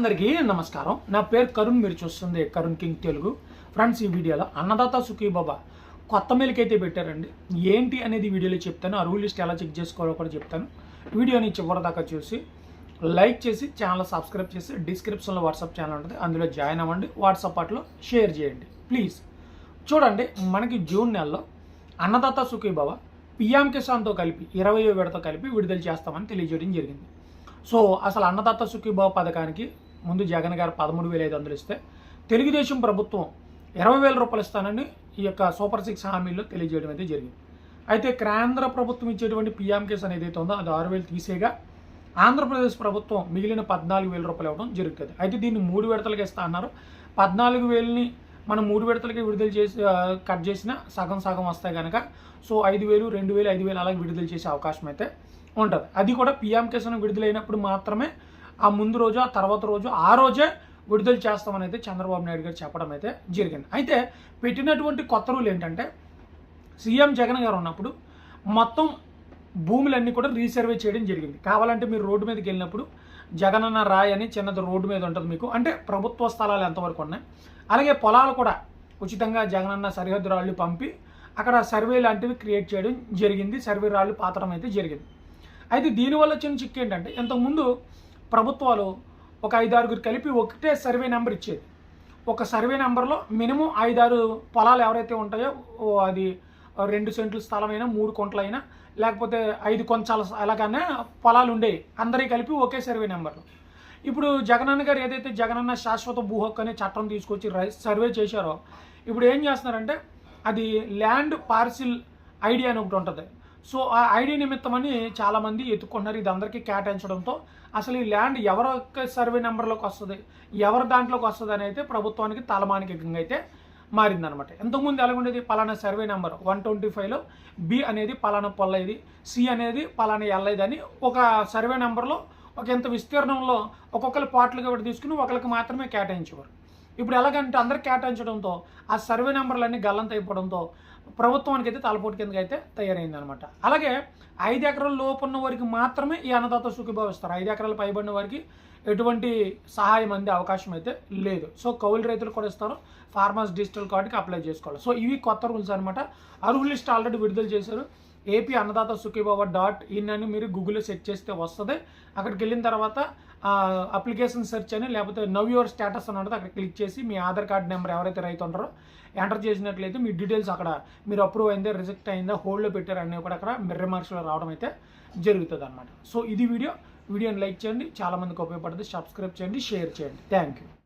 అందరికీ నమస్కారం. నా పేరు కరుణ్ మీరు చూస్తుంది కరుణ్ కింగ్ తెలుగు. ఫ్రెండ్స్ ఈ వీడియోలో అన్నదాత సుఖీబాబా కొత్త మెలిక్ అయితే పెట్టారండి. ఏంటి అనేది వీడియోలో చెప్తాను. ఆ రూల్ లిస్ట్ ఎలా చెక్ చేసుకోవాలో కూడా చెప్తాను. వీడియోని చివరిదాకా చూసి లైక్ చేసి ఛానల్ సబ్స్క్రైబ్ చేసి డిస్క్రిప్షన్లో వాట్సాప్ ఛానల్ ఉంటుంది. అందులో జాయిన్ అవ్వండి. వాట్సాప్ అట్లో షేర్ చేయండి. ప్లీజ్ చూడండి మనకి జూన్ నెలలో అన్నదాత సుఖీబాబా పిఎం కిసాన్తో కలిపి ఇరవై విడత కలిపి విడుదల చేస్తామని తెలియజేయడం జరిగింది. సో అసలు అన్నదాత సుఖీభావ పథకానికి ముందు జగన్ గారు పదమూడు వేల ఐదు వందలు ఇస్తే తెలుగుదేశం ప్రభుత్వం ఇరవై వేల రూపాయలు ఇస్తానని ఈ యొక్క సూపర్ సిక్స్ హామీల్లో తెలియజేయడం అయితే జరిగింది. అయితే కేంద్ర ప్రభుత్వం ఇచ్చేటువంటి పిఎం కిసాన్ ఏదైతే ఉందో అది ఆరు వేలు తీసేగా ఆంధ్రప్రదేశ్ ప్రభుత్వం మిగిలిన పద్నాలుగు వేల రూపాయలు ఇవ్వడం జరుగుతుంది. అయితే దీన్ని మూడు విడతలుగా ఇస్తా అన్నారు. పద్నాలుగు వేలని మనం మూడు విడతలకి విడుదల చేసి కట్ చేసిన సగం సగం వస్తాయి కనుక సో ఐదు వేలు రెండు వేలు ఐదు వేలు అలాగే విడుదల చేసే అవకాశం అయితే ఉంటుంది. అది కూడా పిఎం కిసాన్ విడుదలైనప్పుడు మాత్రమే ఆ ముందు రోజు ఆ తర్వాత రోజు ఆ రోజే విడుదల చేస్తామని అయితే చంద్రబాబు నాయుడు గారు చెప్పడం అయితే జరిగింది. అయితే పెట్టినటువంటి కొత్త రూల్ ఏంటంటే సీఎం జగన్ గారు ఉన్నప్పుడు మొత్తం భూములన్నీ కూడా రీసర్వే చేయడం జరిగింది. కావాలంటే మీరు రోడ్డు మీదకి వెళ్ళినప్పుడు జగనన్న రాయ్ అని చిన్నది రోడ్డు మీద ఉంటుంది మీకు. అంటే ప్రభుత్వ స్థలాలు ఎంతవరకు ఉన్నాయి? అలాగే పొలాలు కూడా ఉచితంగా జగనన్న సరిహద్దు రాళ్ళు పంపి అక్కడ సర్వే లాంటివి క్రియేట్ చేయడం జరిగింది. సర్వే రాళ్ళు పాతడం అయితే జరిగింది. అయితే దీనివల్ల చిన్న చిక్కు ఏంటంటే ఇంతకుముందు ప్రభుత్వాలు ఒక ఐదారుగురు కలిపి ఒకటే సర్వే నెంబర్ ఇచ్చేది. ఒక సర్వే నెంబర్లో మినిమం ఐదారు పొలాలు ఎవరైతే ఉంటాయో ఓ అది రెండు సెంట్లు స్థలమైనా మూడు కొంటలైనా లేకపోతే ఐదు కొంచాల అలాగనే పొలాలు ఉండేవి. అందరికీ కలిపి ఒకే సర్వే నెంబర్లు. ఇప్పుడు జగనన్న గారు ఏదైతే జగనన్న శాశ్వత భూ హక్కు అనే చట్టం తీసుకొచ్చి రై- సర్వే చేశారో ఇప్పుడు ఏం చేస్తున్నారంటే అది ల్యాండ్ పార్సిల్ ఐడియా అని ఒకటి ఉంటుంది. సో ఆ ఐడి నిమిత్తమని చాలామంది ఎత్తుకుంటున్నారు. ఇది అందరికీ కేటాయించడంతో అసలు ఈ ల్యాండ్ ఎవరి యొక్క సర్వే నెంబర్లోకి వస్తుంది ఎవరి దాంట్లోకి వస్తుంది అని అయితే ప్రభుత్వానికి తలమానికంగా అయితే మారిందనమాట. ఇంతకుముందు ఎలాగుండేది? పలానా సర్వే నెంబర్ వన్ ట్వంటీ ఫైవ్లో బి అనేది పలానా పొల్లైది సి అనేది పలానా ఎల్లైది అని ఒక సర్వే నెంబర్లో ఒక ఇంత విస్తీర్ణంలో ఒక్కొక్కరి పాటలుగా కూడా తీసుకుని ఒకరికి మాత్రమే కేటాయించేవారు. ఇప్పుడు ఎలాగంటే అందరికి కేటాయించడంతో ఆ సర్వే నెంబర్లన్నీ గల్లంత అయిపోవడంతో ప్రభుత్వానికి అయితే తలపోటు కిందకి అయితే తయారైంది అనమాట అలాగే ఐదు ఎకరాల లోపు ఉన్న వారికి మాత్రమే ఈ అన్నదాత సుఖీభావ ఇస్తారు. ఐదు ఎకరాలు పైబడిన వారికి ఎటువంటి సహాయం అందే అవకాశం అయితే లేదు. సో కౌలు రైతులు కూడా ఇస్తారు. ఫార్మర్స్ డిజిటల్ కార్డుకి అప్లై చేసుకోవాలి. సో ఇవి కొత్త రూల్స్ అనమాట. అరువు లిస్ట్ ఆల్రెడీ విడుదల చేశారు. AP Annadata Sukhibhava dot in అని మీరు గూగుల్లో సెర్చ్ చేస్తే వస్తుంది. అక్కడికి వెళ్ళిన తర్వాత అప్లికేషన్ సెర్చ్ అని లేకపోతే నవ్ యువర్ స్టేటస్ అని ఉంటుంది అక్కడ క్లిక్ చేసి మీ ఆధార్ కార్డ్ నెంబర్ ఎవరైతే రైతు ఉంటారో ఎంటర్ చేసినట్లయితే మీ డీటెయిల్స్ అక్కడ మీరు అప్రూవ్ అయిందా రిజెక్ట్ అయిందా హోల్డ్లో పెట్టారు అన్నీ కూడా అక్కడ మిర్ర మార్క్స్లో రావడం అయితే జరుగుతుంది అనమాట సో ఇది వీడియో. వీడియోని లైక్ చేయండి చాలామందికి ఉపయోగపడుతుంది. సబ్స్క్రైబ్ చేయండి షేర్ చేయండి. Thank you